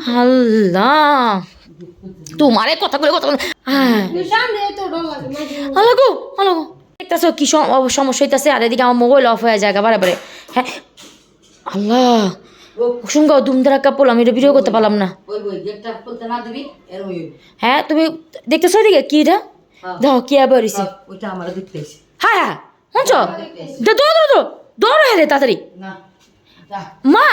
আল্লাহ। তোমারে কথা বলে কথা হ্যাঁ। হ্যালো গো হ্যালো গো দেখতেছো কি সমস্যা হইতাছে আর এদিকে আমার মোবাইল অফ হয়ে যায় বারে হ্যাঁ। আল্লাহ। শুনগাও দুমদারাক্কা পড়লাম এটা ভিডিও করতে পারলাম না। হ্যাঁ তুমি দেখতেছো এদিকে কি এটা? হ্যাঁ। দেখো কি আবার হইছে? ওইটা আমার দেখতে হ্যাঁ হ্যাঁ শুনছ দৌড় দৌড় দৌড় হেরে তাড়াতাড়ি। মা!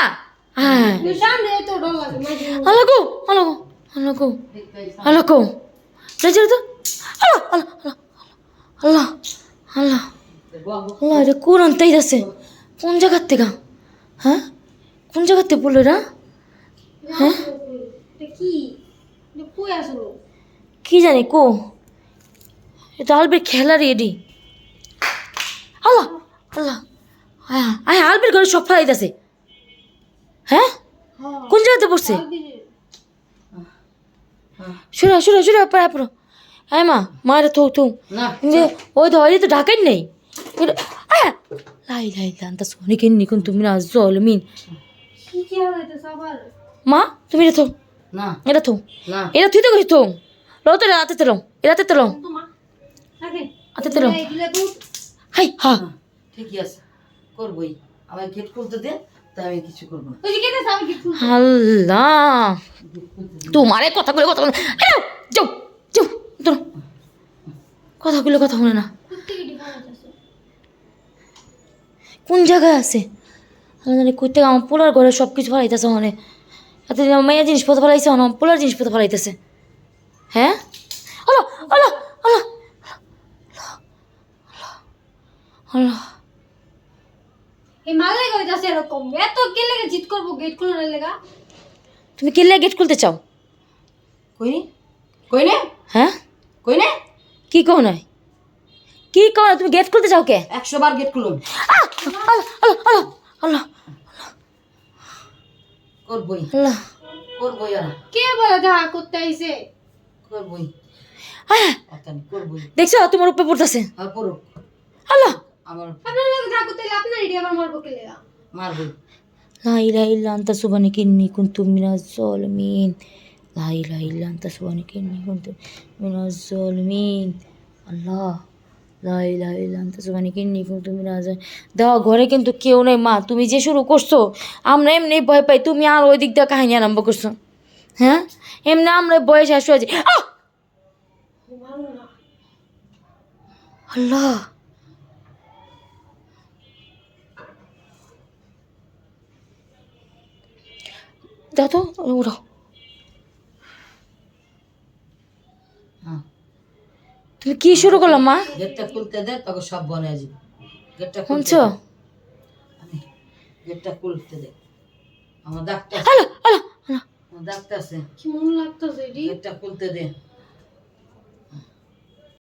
দেখতে এসে হ্যালো গো যাই তো আল্লাহ আল্লাহ আল্লাহ আল্লাহ আল্লাহ এটা কোন আনতে যাচ্ছে। কোন জায়গার থেকে? হ্যাঁ? কোন জায়গার থেকে পড়ল এরা হ্যাঁ? কি জানি কো? এটা আলবের খেলার এডি। আল্লাহ আল্লাহ হ্যাঁ আয় আলবের ঘরে সব ফেলাইতেছে হ্যাঁ হ্যাঁ? কোন জায়গাতে পড়ছে। শুরু শুরু শুরু পড়ো হ্যাঁ মা মায়ের থৌ থৌ। ওই তো ওই তো ঢাকাই নেই! লাই লাই লান্তা সোনিকে নিকুন তুমি না জলমিন মা তুমি এটা থো। না। এটা থো। না। এটা তুই তো কইস থো। লো তো রাতে তেলো এরাতে তেলো তো মা থাকে হাতে তেলো হাই হা। না, ঠিকই আছে। করবই। আমার গেট খুলতে দে। আমি কিছু করব আল্লাহ। তোমারে কথা বলে কথা বলে যাও যাও ধরো। কথা বলে কথা বলে না। কোন জায়গায় আছে? আমি জানি কই থেকে আমার পোলার ঘরে সব কিছু ফেলাইতেছে মানে এত দিন আমার মেয়ের জিনিসপত্র ফেলাইছে আমার পোলার জিনিসপত্র ফেলাইতেছে। হ্যাঁ? আল্লাহ আল্লাহ। এই মাল লেগে হইতাছে এরকম। এত কে লেগে জিত করব গেট লেগা। তুমি কেলে গেট খুলতে চাও? কই নে হ্যাঁ? কই নে কি কও নাই? কি কও না তুমি গেট খুলতে চাও কে? একশো বার গেট খুলুন। আহ! আল্লাহ আল্লাহ আল্লাহ আল্লাহ করবই। আল্লাহ। করবই আর কে বলে দেখা করতে আইছে? করবই। আহ! অতানি করবই। দেখছ তোমার উপরে পড়তেছে। আর পড়ুক। আল্লাহ। আমার আপনার করতে এলে আপনার এটি আবার মারবো কে লেগা? মারবই লা ইলাহা ইল্লা আনতা সুবহানাকা ইন্নী কুনতু মিনাজ জালিমিন লা ইলাহা ইল্লা আনতা সুবহানাকা ইন্নী কুনতু মিনাজ জালিমিন আল্লাহ লা ইলাহা ইল্লা আনতা সুবহানাকা ইন্নী কুনতু মিনাজ দাও ঘরে কিন্তু কেউ নেই মা তুমি যে শুরু করছ আমরা এমনি ভয় পাই তুমি আর ওই দিক দিয়ে কাহিনী আরম্ভ করছ। হ্যাঁ? এমনি আমরা বয়স হয়েছে আহ! আল্লাহ। দাও তো উড়াও হ্যাঁ। তুমি কি শুরু করলাম মা? গেটটা খুলতে দে তখন সব বনে আসবে গেটটা শুনছো গেটটা খুলতে দে। আমার ডাক্তার হ্যালো আমার ডাক্তার আছে। কি মন লাগতেছে গেটটা খুলতে দে।